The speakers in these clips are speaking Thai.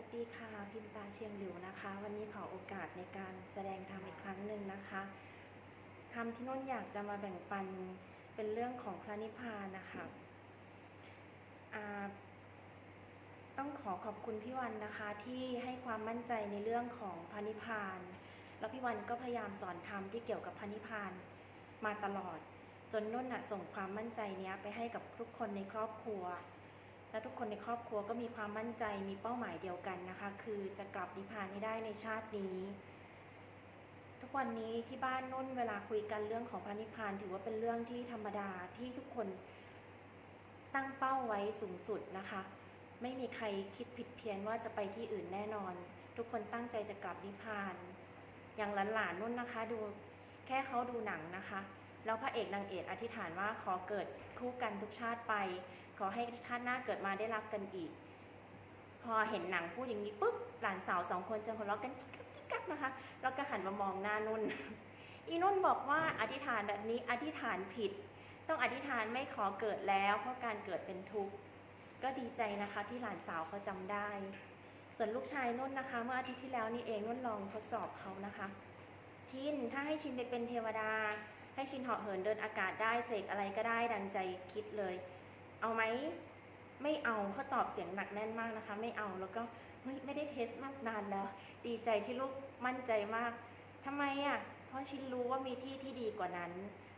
วัสดีค่ะพิมตาเชียงหลิวนะคะ วันนี้ขอโอกาสในการแสดงธรรมอีกครั้งหนึ่งนะคะธรรมที่นุ่นอยากจะมาแบ่งปันเป็นเรื่องของพระนิพพานนะคะต้องขอขอบคุณพี่วันนะคะที่ให้ความมั่นใจในเรื่องของพระนิพพาน แล้วพี่วันก็พยายามสอนธรรมที่เกี่ยวกับพระนิพพานมาตลอด จนนุ่นน่ะส่งความมั่นใจเนี้ยไปให้กับทุกคนในครอบครัว และทุกคนในครอบครัวก็มีความมั่นใจมีเป้าหมายเดียวกันนะคะ คือจะกลับนิพพานให้ได้ในชาตินี้ ทุกวันนี้ที่บ้านนุ่นเวลาคุยกันเรื่องของพระนิพพานถือว่าเป็นเรื่องที่ธรรมดาที่ทุกคนตั้งเป้าไว้สูงสุดนะคะ ไม่มีใครคิดผิดเพี้ยนว่าจะไปที่อื่นแน่นอน ทุกคนตั้งใจจะกลับนิพพาน อย่างหลานๆนุ่นนะคะ ดูแค่เขาดูหนังนะคะแล้วพระเอกนางเอกอธิษฐานว่าขอเกิดคู่กันทุกชาติไป ขอให้ชาติหน้าเกิดมาได้รักกันอีก พอเห็นหนังพูดอย่างนี้ปุ๊บหลานสาวสองคนจะหัวเราะกันกิ๊กกิ๊กกักนะคะ แล้วก็หันมามองหน้านุ่น อีนุ่นบอกว่าอธิษฐานแบบนี้อธิษฐานผิด ต้องอธิษฐานไม่ขอเกิดแล้วเพราะการเกิดเป็นทุกข์ก็ดีใจนะคะที่หลานสาวเขาจำได้ ส่วนลูกชายนุ่นนะคะ เมื่ออาทิตย์ที่แล้วนี่เองนุ่นลองทดสอบเขานะคะ ชินถ้าให้ชินไปเป็นเทวดา ให้ชินเหาะเหินเดินอากาศได้เสกอะไรก็ได้ดังใจคิดเลย เอาไหมไม่เอาเขาตอบเสียงหนักแน่นมากนะคะ ไม่เอาแล้วก็ไม่ไม่ได้เทสมากนานแล้ว ดีใจที่ลูกมั่นใจมากทำไมอะ เพราะชินรู้ว่ามีที่ที่ดีกว่านั้น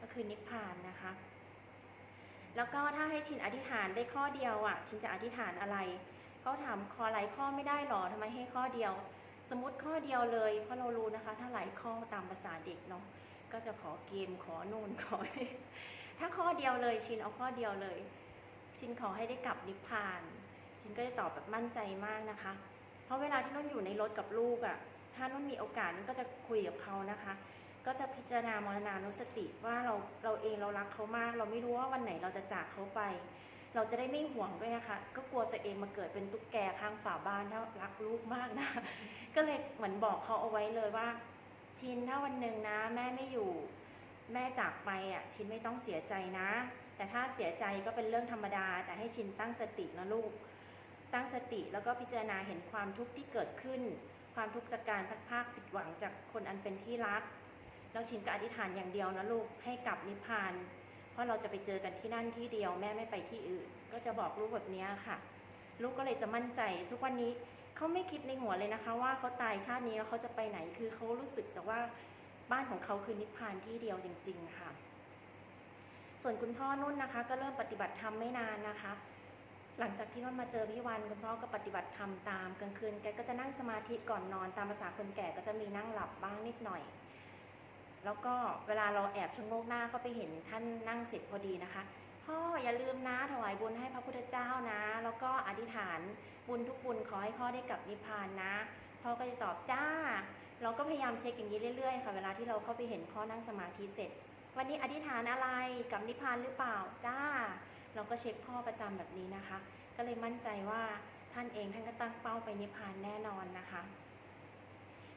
ก็คือนิพพานนะคะ แล้วก็ถ้าให้ชินอธิษฐานได้ข้อเดียวอะ ชินจะอธิษฐานอะไรเขาถามขอหลายข้อไม่ได้หรอทำไมให้ข้อเดียว สมมติข้อเดียวเลย เพราะเรารู้นะคะ ถ้าหลายข้อตามภาษาเด็กเนาะก็จะขอเกมขอนู่นขอถ้าข้อเดียวเลยชินเอาข้อเดียวเลย ชินขอให้ได้กลับนิพพาน ชินก็จะตอบแบบมั่นใจมากนะคะ เพราะเวลาที่นุ่นอยู่ในรถกับลูกอะ่ะ ถ้านุ่นมีโอกาสนุ่นก็จะคุยกับเขานะคะ ก็จะพิจารณามรณานุสติว่าเราเราเองเรารักเขามาก เราไม่รู้ว่าวันไหนเราจะจากเขาไป เราจะได้ไม่ห่วงด้วยนะคะ ก็กลัวตัวเองมาเกิดเป็นตุ๊กแกข้างฝาบ้านถ้ารักลูกมากนะ ก็เลยเหมือนบอกเขาเอาไว้เลยว่า ชินถ้าวันหนึ่งนะ แม่ไม่อยู่ แม่จากไปอะ ชินไม่ต้องเสียใจนะ แต่ถ้าเสียใจก็เป็นเรื่องธรรมดา แต่ให้ชินตั้งสตินะลูก ตั้งสติแล้วก็พิจารณาเห็นความทุกข์ที่เกิดขึ้น ความทุกข์จากการพัดพรากผิดหวังจากคนอันเป็นที่รัก แล้วชินก็อธิษฐานอย่างเดียวนะลูกให้กลับนิพพาน เพราะเราจะไปเจอกันที่นั่นที่เดียวแม่ไม่ไปที่อื่น ก็จะบอกลูกแบบนี้ค่ะ ลูกก็เลยจะมั่นใจทุกวันนี้เขาไม่คิดในหัวเลยนะคะ ว่าเขาตายชาตินี้แล้วเขาจะไปไหนคือเขารู้สึกแต่ว่าบ้านของเขาคือนิพพานที่เดียวจริง ๆ ค่ะ ส่วนคุณพ่อนุ่นนะคะ ก็เริ่มปฏิบัติธรรมไม่นานนะคะ หลังจากที่นุ่นมาเจอพี่วันคุณพ่อก็ปฏิบัติธรรมตามกลางคืนแกก็จะนั่งสมาธิก่อนนอนตามภาษาคนแก่ก็จะมีนั่งหลับบ้างนิดหน่อย แล้วก็เวลาเราแอบชะโงกหน้าเข้าไปเห็นท่านนั่งเสร็จพอดีนะคะพ่ออย่าลืมนะถวายบุญให้พระพุทธเจ้านะ แล้วก็อธิษฐานบุญทุกบุญขอให้พ่อได้กลับนิพพานนะพ่อก็จะตอบจ้า เราก็พยายามเช็คอย่างนี้เรื่อยๆค่ะ เวลาที่เราเข้าไปเห็นพ่อนั่งสมาธิเสร็จ วันนี้อธิษฐานอะไรกับนิพพานหรือเปล่าจ้า เราก็เช็คพ่อประจำแบบนี้นะคะ ก็เลยมั่นใจว่าท่านเองท่านก็ตั้งเป้าไปนิพพานแน่นอนนะคะ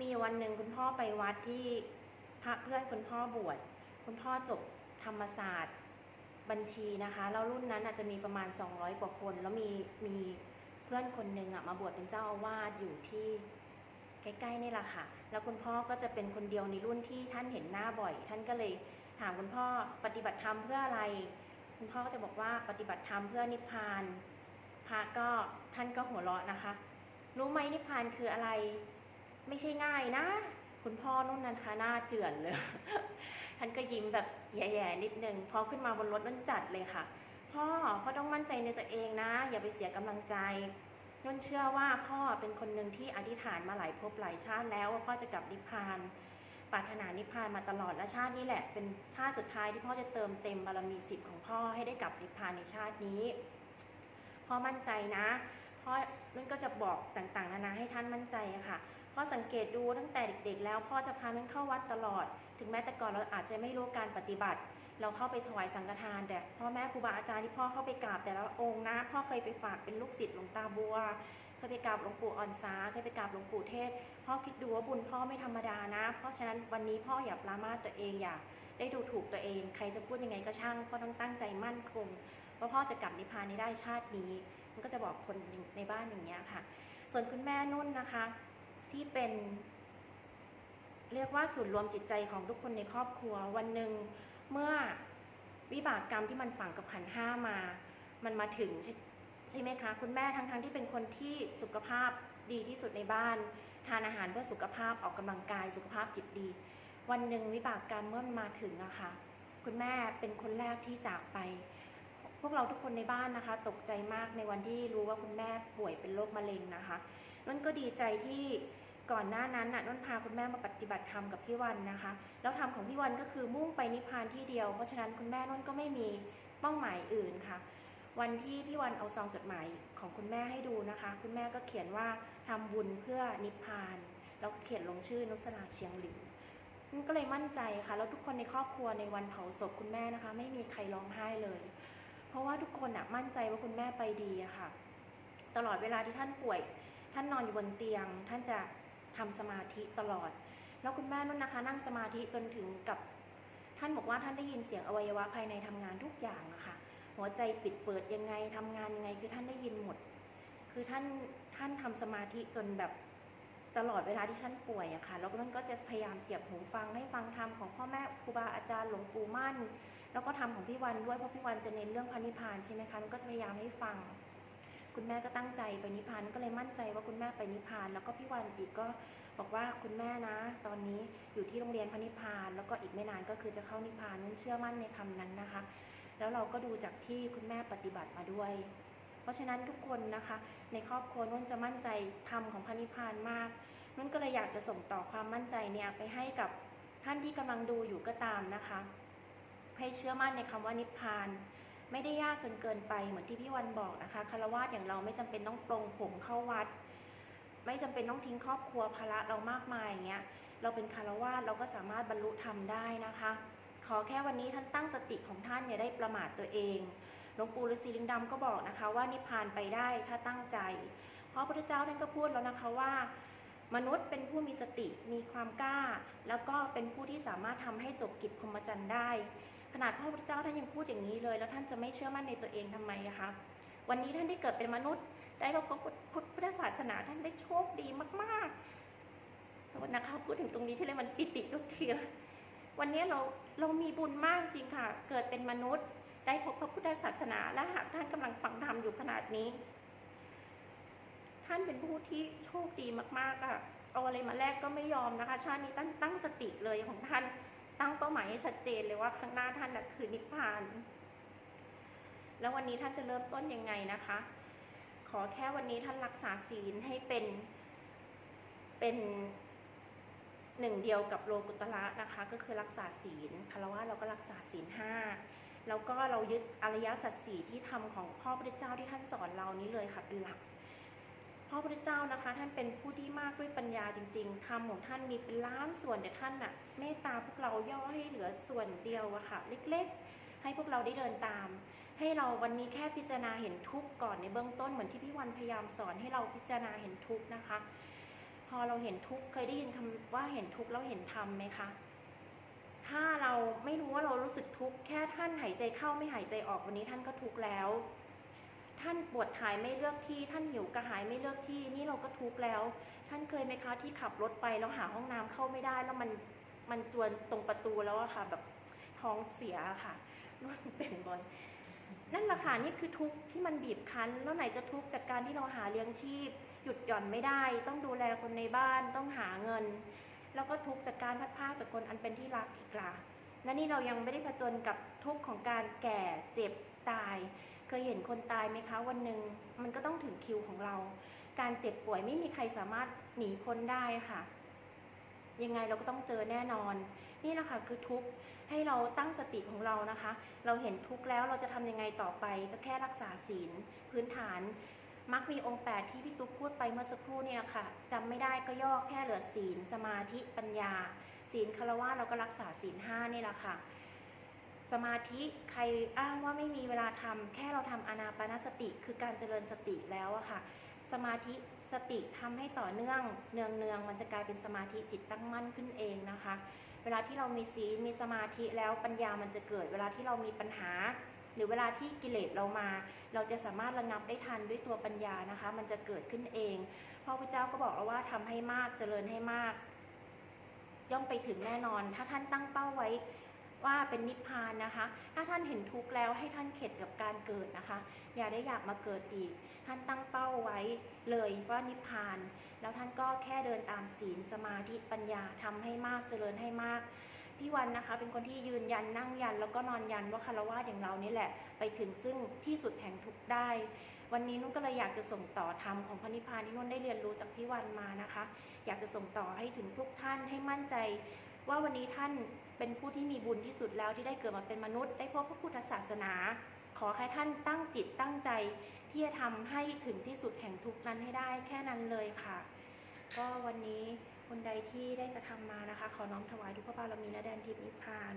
มีวันหนึ่งคุณพ่อไปวัดที่พระเพื่อนคุณพ่อบวชคุณพ่อจบธรรมศาสตร์บัญชีนะคะแล้วรุ่นนั้นอาจจะมีประมาณ 200 กว่าคน แล้วมีมีเพื่อนคนหนึ่งอะมาบวชเป็นเจ้าอาวาสอยู่ที่ใกล้ๆนี่แหละค่ะ แล้วคุณพ่อก็จะเป็นคนเดียวในรุ่นที่ท่านเห็นหน้าบ่อย ท่านก็เลย ถามคุณพ่อปฏิบัติธรรมเพื่ออะไร คุณพ่อก็จะบอกว่าปฏิบัติธรรมเพื่อนิพพาน พระก็ท่านก็หัวเราะนะคะ รู้ไหมนิพพานคืออะไร ไม่ใช่ง่ายนะ คุณพ่อนุ่นนันคะหน้าเจือนเลย ท่านก็ยิ้มแบบแย่ๆนิดนึง พอขึ้นมาบนรถนั่นจัดเลยค่ะ พ่อพ่อต้องมั่นใจในตัวเองนะ อย่าไปเสียกำลังใจนุ่นเชื่อว่าพ่อเป็นคนหนึ่งที่อธิษฐานมาหลายภพหลายชาติแล้วว่าพ่อจะกลับนิพพาน ปรารถนานิพพานมาตลอดและชาตินี้แหละ เป็นชาติสุดท้ายที่พ่อจะเติมเต็มบารมีสิบของพ่อให้ได้กลับนิพพานในชาตินี้พ่อมั่นใจนะพ่อนุ่นก็จะบอกต่างๆนานาให้ท่านมั่นใจค่ะพ่อสังเกตดูตั้งแต่เด็กๆ แล้วพ่อจะพานุ่นเข้าวัดตลอด ถึงแม้แต่ก่อนเราอาจจะไม่รู้การปฏิบัติ เราเข้าไปถวายสังฆทาน แต่พ่อแม่ครูบาอาจารย์ที่พ่อเข้าไปกราบแต่ละองค์นะ พ่อเคยไปฝากเป็นลูกศิษย์หลวงตาบัว เคยไปกราบหลวงปู่อ่อนสาเคยไปกราบหลวงปู่เทศ พ่อคิดดูว่าบุญพ่อไม่ธรรมดานะ เพราะฉะนั้นวันนี้พ่ออย่าปรามาตัวเองอย่าได้ดูถูกตัวเอง ใครจะพูดยังไงก็ช่างพ่อต้องตั้งใจมั่นคงว่าพ่อจะกลับนิพพานนี้ได้ชาตินี้ มันก็จะบอกคนในบ้านอย่างเงี้ยค่ะ ส่วนคุณแม่นุ่นนะคะ ที่เป็น เรียกว่าศูนย์รวมจิตใจของทุกคนในครอบครัววันหนึ่งเมื่อวิบากกรรมที่มันฝังกับขันห้ามา มันมาถึง ใช่ไหมคะ คุณแม่ทั้งๆที่เป็นคนที่สุขภาพดีที่สุดในบ้าน ทานอาหารเพื่อสุขภาพออกกำลังกายสุขภาพจิตดี วันหนึ่งวิบากกรรมเมื่อมันมาถึงอะค่ะ คุณแม่เป็นคนแรกที่จากไป พวกเราทุกคนในบ้านนะคะ ตกใจมากในวันที่รู้ว่าคุณแม่ป่วยเป็นโรคมะเร็งนะคะนุ่นก็ดีใจที่ก่อนหน้านั้นน่ะนุ่นพาคุณแม่มาปฏิบัติธรรมกับพี่วันนะคะ แล้วธรรมของพี่วันก็คือมุ่งไปนิพพานที่เดียว เพราะฉะนั้นคุณแม่นุ่นก็ไม่มีเป้าหมายอื่นค่ะ วันที่พี่วันเอาซองจดหมายของคุณแม่ให้ดูนะคะ คุณแม่ก็เขียนว่าทำบุญเพื่อนิพพาน แล้วเขียนลงชื่อนุสราเชียงหลิวนุ่นก็เลยมั่นใจค่ะ แล้วทุกคนในครอบครัวในวันเผาศพคุณแม่นะคะ ไม่มีใครร้องไห้เลย เพราะว่าทุกคนอะมั่นใจว่าคุณแม่ไปดีอะค่ะ ตลอดเวลาที่ท่านป่วย ท่านนอนอยู่บนเตียง ท่านจะทำสมาธิตลอด แล้วคุณแม่นุ่นนะคะ นั่งสมาธิจนถึงกับ ท่านบอกว่าท่านได้ยินเสียงอวัยวะภายในทำงานทุกอย่างอะค่ะ หัวใจปิดเปิดยังไงทำงานยังไง คือท่านได้ยินหมด คือท่านท่านทำสมาธิจนแบบตลอดเวลาที่ท่านป่วยอะค่ะ แล้วก็นั่นก็จะพยายามเสียบหูฟังให้ฟังธรรมของพ่อแม่ครูบาอาจารย์หลวงปู่มั่น แล้วก็ทำของพี่วันด้วยเพราะพี่วันจะเน้นเรื่องพันิพานใช่ไหมคะก็จะพยายามให้ฟัง คุณแม่ก็ตั้งใจไปนิพพานก็เลยมั่นใจว่าคุณแม่ไปนิพพาน แล้วก็พี่วันอีกก็บอกว่าคุณแม่นะ ตอนนี้อยู่ที่โรงเรียนพระนิพาน แล้วก็อีกไม่นานก็คือจะเข้านิพพานนั่นเชื่อมั่นในคำนั้นนะคะ แล้วเราก็ดูจากที่คุณแม่ปฏิบัติมาด้วย เพราะฉะนั้นทุกคนนะคะ ในครอบครัวนุ่นจะมั่นใจธรรมของพระนิพพานมากนุ่นก็เลยอยากจะส่งต่อความมั่นใจเนี่ยไปให้กับท่านที่กำลังดูอยู่ก็ตามนะคะ ให้เชื่อมั่นในคำว่านิพพาน ไม่ได้ยากจนเกินไปเหมือนที่พี่วันบอกนะคะคารวะอย่างเราไม่จำเป็นต้องปรงผมเข้าวัด ไม่จำเป็นต้องทิ้งครอบครัวภาระเรามากมายอย่างเงี้ยเราเป็นคารวะเราก็สามารถบรรลุธรรมได้นะคะ ขอแค่วันนี้ท่านตั้งสติของท่านอย่าได้ประมาทตัวเองหลวงปู่ฤาษีลิงดำก็บอกนะคะ ว่านิพพานไปได้ถ้าตั้งใจ เพราะพระพุทธเจ้าท่านก็พูดแล้วนะคะว่า มนุษย์เป็นผู้มีสติมีความกล้า แล้วก็เป็นผู้ที่สามารถทำให้จบกิจพรหมจรรย์ได้ ขนาดพระพุทธเจ้าท่านยังพูดอย่างนี้เลย แล้วท่านจะไม่เชื่อมั่นในตัวเองทำไมคะวันนี้ท่านได้เกิดเป็นมนุษย์ ได้พบกับพุทธศาสนาท่านได้โชคดีมากๆแต่วันนะคะพูดถึงตรงนี้ที่เลยมันปิติทุกทีเลย วันนี้เราเรามีบุญมากจริงค่ะ เกิดเป็นมนุษย์ ได้พบพระพุทธศาสนาและหากท่านกำลังฟังธรรมอยู่ขนาดนี้ ท่านเป็นผู้ที่โชคดีมากๆอะเอาอะไรมาแลกก็ไม่ยอมนะคะ ชาตินี้ตั้งตั้งสติเลยของท่านตั้งเป้าหมายให้ชัดเจนเลยว่าข้างหน้าท่านน่ะคือนิพพาน แล้ววันนี้ท่านจะเริ่มต้นยังไงนะคะ ขอแค่วันนี้ท่านรักษาศีลให้เป็นเป็น หนึ่งเดียวกับโลกุตระนะคะก็คือรักษาศีลคารวะเราก็รักษาศีลห้าแล้วก็เรายึดอริยสัจสี่ที่ทำของพ่อพระเจ้าที่ท่านสอนเรานี้เลยค่ะเป็นหลักพ่อพระเจ้านะคะ ท่านเป็นผู้ที่มากด้วยปัญญาจริงๆธรรมของท่านมีเป็นล้านส่วนแต่ท่านน่ะเมตตาพวกเราย่อให้เหลือส่วนเดียวอะค่ะ เล็กๆ ให้พวกเราได้เดินตาม ให้เราวันนี้แค่พิจารณาเห็นทุกข์ก่อนในเบื้องต้นเหมือนที่พี่วันพยายามสอนให้เราพิจารณาเห็นทุกข์นะคะ พอเราเห็นทุกข์เคยได้ยินคำว่าเห็นทุกข์แล้วเห็นธรรมไหมคะ ถ้าเราไม่รู้ว่าเรารู้สึกทุกข์แค่ท่านหายใจเข้าไม่หายใจออกวันนี้ท่านก็ทุกข์แล้ว ท่านปวดถ่ายไม่เลือกที่ ท่านหิวกระหายไม่เลือกที่ นี่เราก็ทุกข์แล้ว ท่านเคยไหมคะที่ขับรถไปแล้วหาห้องน้ำเข้าไม่ได้ แล้วมันมันจวนตรงประตูแล้วอะค่ะ แบบท้องเสียค่ะรุ่นเป็นบอลนั่นแหละค่ะนี่คือทุกข์ที่มันบีบคั้น แล้วไหนจะทุกข์จากการที่เราหาเลี้ยงชีพ หยุดหย่อนไม่ได้ ต้องดูแลคนในบ้านต้องหาเงิน แล้วก็ทุกข์จากการพัดพราจากคนอันเป็นที่รักอีกล่ะและนี่เรายังไม่ได้ผจญกับทุกข์ของการแก่เจ็บตาย เคยเห็นคนตายไหมคะวันหนึ่งมันก็ต้องถึงคิวของเรา การเจ็บป่วยไม่มีใครสามารถหนีพ้นได้ค่ะยังไงเราก็ต้องเจอแน่นอน นี่แหละค่ะคือทุกข์ให้เราตั้งสติของเรานะคะ เราเห็นทุกข์แล้วเราจะทำยังไงต่อไปก็แค่รักษาศีลพื้นฐาน มักมีองค์แปดที่พี่ตุ๊กพูดไปเมื่อสักครู่เนี่ยค่ะจำไม่ได้ก็ย่อแค่เหลือศีล สมาธิปัญญา ศีลคารวะเราก็รักษาศีลห้านี่แหละค่ะ สมาธิใครอ้างว่าไม่มีเวลาทำแค่เราทำอนาปานสติคือการเจริญสติแล้วอะค่ะ สมาธิสติทำให้ต่อเนื่องเนืองเนืองมันจะกลายเป็นสมาธิจิตตั้งมั่นขึ้นเองนะคะ เวลาที่เรามีศีลมีสมาธิแล้วปัญญามันจะเกิด เวลาที่เรามีปัญหา รือเวลาที่กิเลสเรามา เราจะสามารถระงับได้ทันด้วยตัวปัญญานะคะ มันจะเกิดขึ้นเองพระพุทธเจ้าก็บอกแล้วว่าทำให้มากเจริญให้มาก ย่อมไปถึงแน่นอน ถ้าท่านตั้งเป้าไว้ว่าเป็นนิพพานนะคะ ถ้าท่านเห็นทุกข์แล้วให้ท่านเข็ดกับการเกิดนะคะ อย่าได้อยากมาเกิดอีก ท่านตั้งเป้าไว้เลยว่านิพพาน แล้วท่านก็แค่เดินตามศีลสมาธิปัญญาทำให้มากเจริญให้มาก พี่วันนะคะ เป็นคนที่ยืนยันนั่งยัน แล้วก็นอนยันว่าคารวะอย่างเรานี่แหละ ไปถึงซึ่งที่สุดแห่งทุกข์ได้ วันนี้นุ่นก็เลยอยากจะส่งต่อธรรมของพระนิพพานที่นุ่นได้เรียนรู้จากพี่วันมานะคะ อยากจะส่งต่อให้ถึงทุกท่านให้มั่นใจ ว่าวันนี้ท่านเป็นผู้ที่มีบุญที่สุดแล้วที่ได้เกิดมาเป็นมนุษย์ ได้พบพระพุทธศาสนา ขอให้ท่านตั้งจิตตั้งใจ ที่จะทำให้ถึงที่สุดแห่งทุกข์นั้นให้ได้แค่นั้นเลยค่ะ ก็วันนี้ คนใดที่ได้กระทำมานะคะ ขอน้อมถวายทุกพระบารมีและแดนทิพย์นิพพาน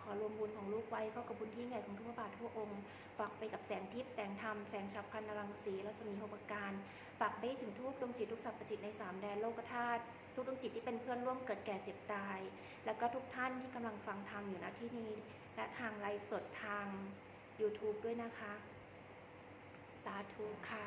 ขอรวมบุญของลูกไว้เข้ากับบุญที่ใหญ่ของทุกพระบาททุกองค์ ฝากไปกับแสงทิพย์แสงธรรม แสงฉับพลันนรังสีและสมีหกประการ ฝากไปถึงทุกดวงจิตทุกสรรพจิตในสามแดนโลกธาตุทุกดวงจิตที่เป็นเพื่อนร่วมเกิดแก่เจ็บตาย แล้วก็ทุกท่านที่กำลังฟังธรรมอยู่ณที่นี้ และทางไลฟ์สดทาง YouTube ด้วยนะคะ สาธุค่ะ